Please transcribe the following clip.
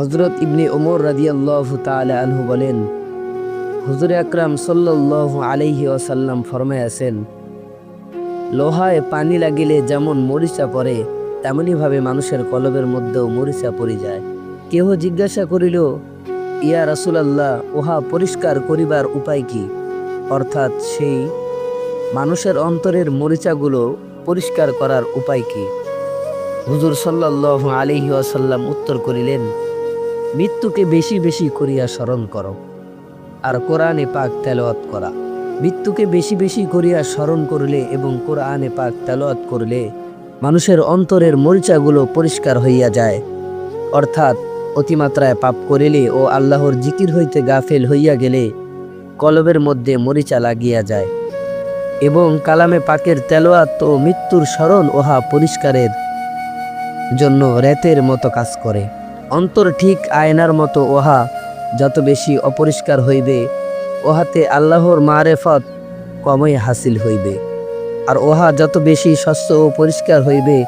হজরত ইবনে ওমর রাদিয়াল্লাহ তাআলা আনহু বলেন, হুজুর আকরাম সাল্লাল্লাহু আলাইহি ওয়াসাল্লাম ফরমায়াছেন লোহায় পানি লাগিলে যেমন মরিচা পড়ে, তেমনিভাবে মানুষের কলবের মধ্যেও মরিচা পড়ে যায়। কেহ জিজ্ঞাসা করিল, ইয়া রাসূলাল্লাহ, উহা পরিষ্কার করিবার উপায় কি? অর্থাৎ সেই মানুষের অন্তরের মরিচাগুলো পরিষ্কার করার উপায় কি? হুজুর সাল্লাল্লাহু আলাইহি ওয়াসাল্লাম উত্তর করিলেন মৃত্যুকে বেশি বেশি করিয়া স্মরণ করো। আর কোরআনে পাক তেলাওয়াত করা। মৃত্যুকে বেশি বেশি করিয়া স্মরণ করলে এবং কোরআনে পাক তেলাওয়াত করলে মানুষের অন্তরের মরিচাগুলো পরিষ্কার হইয়া যায়। অর্থাৎ অতিমাত্রায় পাপ করিলে ও আল্লাহর জিকির হইতে গাফেল হইয়া গেলে কলবের মধ্যে মরিচা লাগিয়া যায়। এবং কালামে পাকের তেলোয়াত ও মৃত্যুর স্মরণ ওহা পরিষ্কারের জন্য রেতের মতো কাজ করে। অন্তর ঠিক আয়নার মতো ওহা, যত বেশি অপরিষ্কার হইবে, ওহাতে আল্লাহর মারেফত কমই হাসিল হইবে। আর ওহা যত বেশি স্বচ্ছ ও পরিষ্কার হইবে